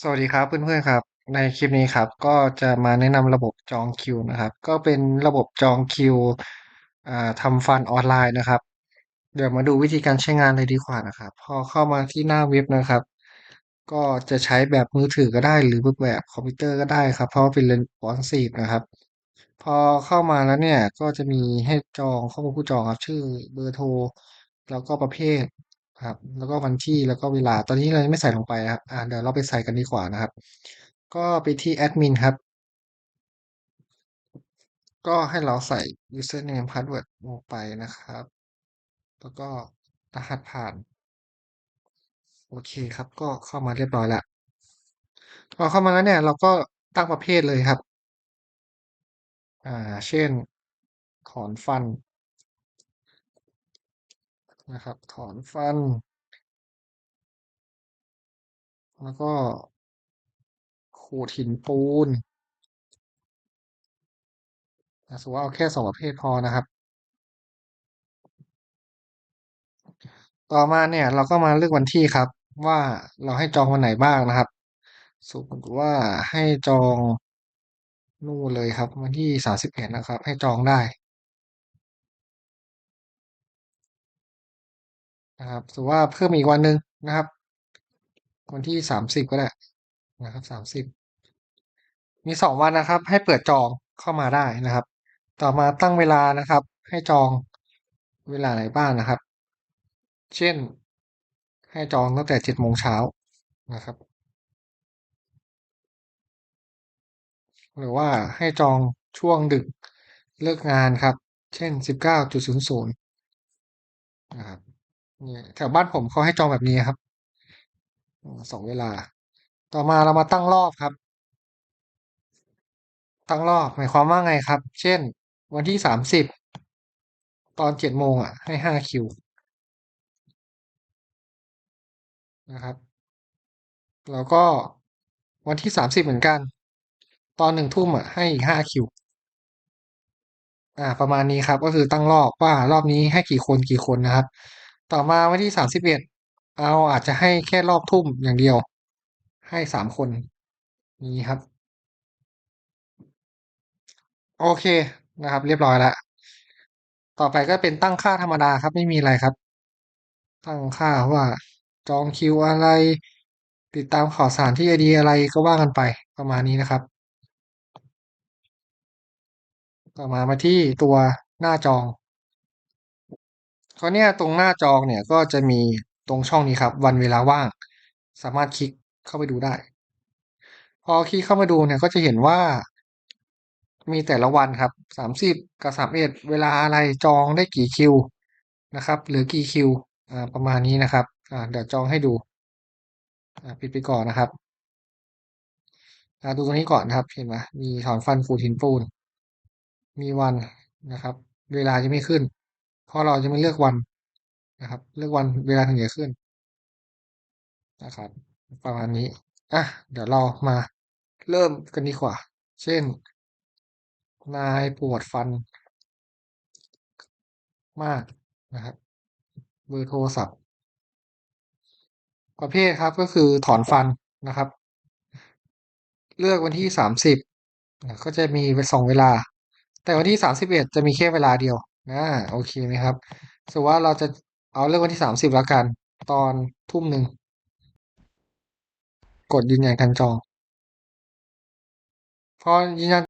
สวัสดีครับเพื่อนๆครับ ในคลิปนี้ครับ ก็จะมาแนะนำระบบจองคิวนะครับ ก็เป็นระบบจองคิวอ่าทำฟันออนไลน์นะครับ เดี๋ยวมาดูวิธีการใช้งานเลยดีกว่านะครับ พอเข้ามาที่หน้าเว็บนะครับ ก็จะใช้แบบมือถือก็ได้ หรือแบบคอมพิวเตอร์ก็ได้ครับ เพราะเป็น responsive นะครับ พอเข้ามาแล้วเนี่ยก็จะมีให้จองข้อมูลผู้จองครับ ชื่อเบอร์โทร แล้วก็ประเภท ครับ แล้วก็วันที่แล้วก็เวลา ตอนนี้เรายังไม่ใส่ลงไปครับ อ่าเดี๋ยวเราไปใส่กันดีกว่านะครับ ก็ไปที่แอดมินครับ ก็ให้เราใส่ username password ลงไปนะครับ แล้วก็รหัสผ่าน โอเคครับ ก็เข้ามาเรียบร้อยแล้วพอเข้ามาแล้วเนี่ย เราก็ตั้งประเภทเลยครับ อ่า เช่น ถอนฟัน นะครับ ถอนฟัน แล้วก็ขูดหินปูนอ่าสมมุติว่าเอาแค่สองประเภทพอนะครับ ต่อมาเนี่ยเราก็มาเลือกวันที่ครับ ว่าเราให้จองวันไหนบ้างนะครับ สมมติว่าให้จองนู่นเลยครับ วันที่สามสิบเอ็ดนะครับ ให้จองได้ นะครับหรือว่าเพิ่มอีกวันหนึ่งนะครับ วันที่สามสิบก็ได้นะครับสามสิบมีสองวันนะครับ ให้เปิดจองเข้ามาได้นะครับ ต่อมาตั้งเวลานะครับ ให้จองเวลาไหนบ้างนนะครับ เช่น ให้จองตั้งแต่เจ็ดโมงเช้านะครับ หรือว่าให้จองช่วงดึกเลิกงานครับ เช่นสิบเก้าจุดศูนย์ศูนย์ เนี่ยแถวบ้านผมเขาให้จองแบบนี้ครับสองเวลา ต่อมาเรามาตั้งรอบครับ ตั้งรอบหมายความว่าไงครับ เช่น วันที่สามสิบตอนเจ็ดโมงอะ ให้ห้าคิวนะครับ แล้วก็วันที่สามสิบเหมือนกัน ตอนหนึ่งทุ่มอะให้อีกห้าคิวอ่าประมาณนี้ครับก็คือตั้งรอบว่ารอบนี้ให้กี่คนกี่คนนะครับ ต่อมาวันที่สามสิบเอ็ดเอาอาจจะให้แค่รอบทุ่มอย่างเดียว ให้สามคนนี้ครับ โอเคนะครับ เรียบร้อยแล้วต่อไปก็เป็นตั้งค่าธรรมดาครับไม่มีอะไรครับ ตั้งค่าว่าจองคิวอะไร ติดตามข่าวสารที่ไอดีอะไรก็ว่ากันไปประมาณนี้นะครับ ต่อมามาที่ตัวหน้าจอง คราวนี้ตรงหน้าจองเนี่ยก็จะมีตรงช่องนี้ครับ วันเวลาว่าง สามารถคลิกเข้าไปดูได้ พอคลิกเข้ามาดูเนี่ยก็จะเห็นว่า มีแต่ละวันครับสามสิบกับสามเอ็ดเวลาอะไรจองได้กี่คิวนะครับหรือกี่คิวอ่าประมาณนี้นะครับอ่าเดี๋ยวจองให้ดูอ่าปิดไปก่อนนะครับอ่าดูตรงนี้ก่อนนะครับ เห็นไหมมีถอนฟันขูดหินปูน มีวันนะครับ เวลาจะไม่ขึ้น เพราะเราจะไม่เลือกวันนะครับ เลือกวันเวลาถึงจะขึ้นนะครับ ประมาณนี้อะเดี๋ยวเรามาเริ่มกันดีกว่า เช่น นายปวดฟัน มากนะครับเบอร์โทรศัพท์ ประเภทครับก็คือถอนฟันนะครับ เลือกวันที่สามสิบก็จะมีสองเวลา แต่วันที่สามสิบเอ็ดจะมีแค่เวลาเดียว นะโอเคไหมครับสมมติว่าเราจะเอาเรื่องวันที่สามสิบแล้วกัน ตอนทุ่มหนึ่ง กดยืนยันการจอง พอยืนยัน